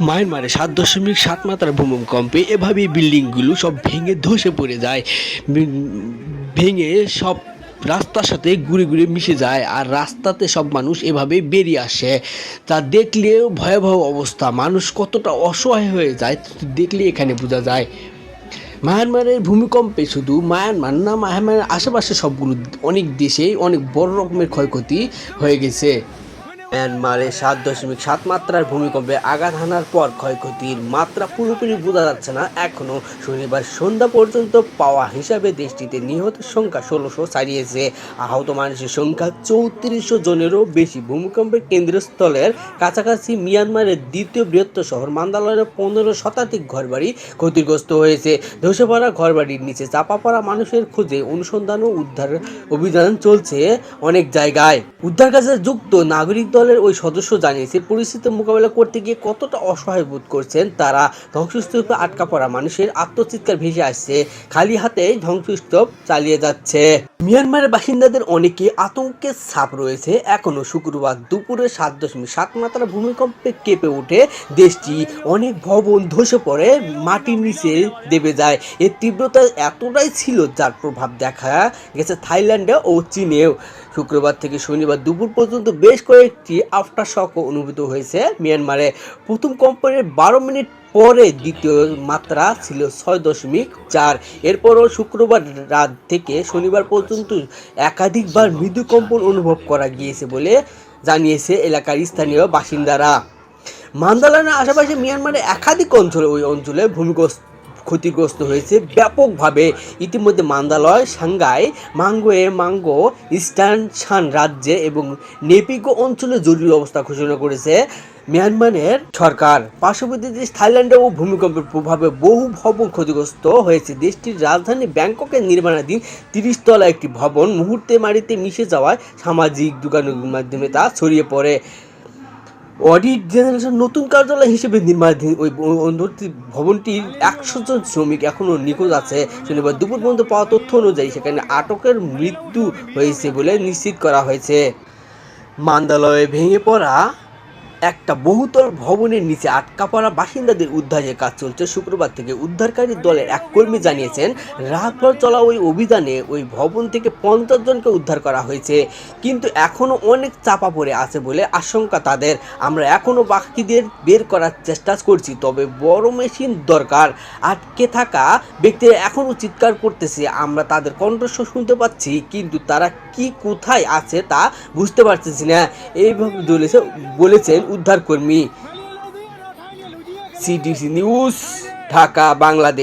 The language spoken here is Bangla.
মায়ানমারে সাত দশমিক সাত মাত্রার ভূমিকম্পে এভাবেই বিল্ডিংগুলো সব ভেঙে ধসে পড়ে যায়। ভেঙে সব রাস্তার সাথে ঘুরে ঘুরে মিশে যায় আর রাস্তাতে সব মানুষ এভাবে বেরিয়ে আসে। তা দেখলেও ভয়াবহ অবস্থা। মানুষ কতটা অসহায় হয়ে যায় দেখলে এখানে বোঝা যায়। মায়ানমারের ভূমিকম্পে শুধু মায়ানমার না, মায়ানমারের আশেপাশে সবগুলো অনেক দেশেই অনেক বড় রকমের ক্ষয়ক্ষতি হয়ে গেছে। মায়ানমারে সাত দশমিক সাত মাত্রার ভূমিকম্পে আঘাত হানার পর ক্ষয়ক্ষতির মাত্রা পুরোপুরি বোঝা যাচ্ছে না। এখনও শনিবার সন্ধ্যা পর্যন্ত পাওয়া হিসাবে দেশটিতে নিহতের সংখ্যা ষোলোশো ছাড়িয়েছে। আহত মানুষের সংখ্যা চৌত্রিশশো জনেরও বেশি। ভূমিকম্পের কেন্দ্রস্থলের কাছাকাছি মিয়ানমারের দ্বিতীয় বৃহত্তর শহর মান্দালয়ের পনেরো শতাধিক ঘরবাড়ি ক্ষতিগ্রস্ত হয়েছে। ধসে পড়া ঘরবাড়ির নিচে চাপা পড়া মানুষের খোঁজে অনুসন্ধান ও উদ্ধার অভিযান চলছে অনেক জায়গায়। উদ্ধার কাজে যুক্ত নাগরিক দলের ওই সদস্য জানিয়েছে, পরিস্থিতি মোকাবেলা করতে গিয়ে কতটা অসহায় বোধ করছেন তারা, ধ্বংসস্তূপে আটকা পড়া মানুষের আত্মচিৎকার ভেসে আসছে, খালি হাতে ধ্বংসস্তূপ চালিয়ে যাচ্ছে। মিয়ানমারের বাসিন্দাদের অনেকে আতঙ্কের ছাপ রয়েছে। এখনও শুক্রবার দুপুরে সাত দশমিক সাত মাত্রা ভূমিকম্পে কেঁপে ওঠে দেশটি। অনেক ভবন ধসে পড়ে, মাটির নিচে দেবে যায়। এর তীব্রতা এতটাই ছিল যার প্রভাব দেখা গেছে থাইল্যান্ডে ও চীনেও। শুক্রবার থেকে শনিবার দুপুর পর্যন্ত বেশ কয়েকটি আফটার শকও অনুভূত হয়েছে মিয়ানমারে। প্রথম কম্পনের বারো মিনিট পরে দ্বিতীয় মাত্রা ছিল ছয় দশমিক চার। এরপরও শুক্রবার রাত থেকে শনিবার পর্যন্ত একাধিকবার মৃদু কম্পন অনুভব করা গিয়েছে বলে জানিয়েছে এলাকার স্থানীয় বাসিন্দারা। মান্দালানের আশেপাশে মিয়ানমারের একাধিক অঞ্চলে, ওই অঞ্চলে ভূমিগ্রস্ত ক্ষতিগ্রস্ত হয়েছে ব্যাপকভাবে। ইতিমধ্যে মান্দালয়, সাংঘাই, মাঙ্গোয়ে, মাঙ্গো, ইস্টার্ন শান রাজ্যে এবং নেপিগো অঞ্চলে জরুরি অবস্থা ঘোষণা করেছে মিয়ানমারের সরকার পার্শ্ববর্তী দেশ থাইল্যান্ডে ও ভূমিকম্পের প্রভাবে বহু ভবন ক্ষতিগ্রস্ত হয়েছে। দেশটির রাজধানী ব্যাংককের নির্মাণাধীন তিরিশ তলা একটি ভবন মুহূর্তে মাটিতে মিশে যাওয়ায় সামাজিক যোগাযোগের মাধ্যমে তা ছড়িয়ে পড়ে। অডিট জেনারেশন নতুন কার্যালয় হিসেবে নির্মাণাধীন ওই ভবনটির একশো জন শ্রমিক এখনও নিখোঁজ আছে। শনিবার দুপুর পর্যন্ত পাওয়া তথ্য অনুযায়ী সেখানে আটকের মৃত্যু হয়েছে বলে নিশ্চিত করা হয়েছে। মান্দালয়ে ভেঙে পড়া একটা বহুতল ভবনের নিচে আটকা পড়া বাসিন্দাদের উদ্ধারের কাজ চলছে। শুক্রবার থেকে উদ্ধারকারী দলের এক কর্মী জানিয়েছেন রাতভর চলা ওই অভিযানে ওই ভবন থেকে পঞ্চাশ জনকে উদ্ধার করা হয়েছে। কিন্তু এখনও অনেক চাপা পড়ে আছে বলে আশঙ্কা তাদের। আমরা এখনও বাকিদের বের করার চেষ্টা করছি, তবে বড় মেশিন দরকার। আটকে থাকা ব্যক্তিরা এখনও চিৎকার করতেছে, আমরা তাদের কণ্ঠস্বর শুনতে পাচ্ছি, কিন্তু তারা কি কোথায় আছে তা বুঝতে পারতেছি না। এইভাবে বলেছে বলেছেন উদ্ধারকর্মী সিডিসি নিউজ ঢাকা বাংলাদেশ।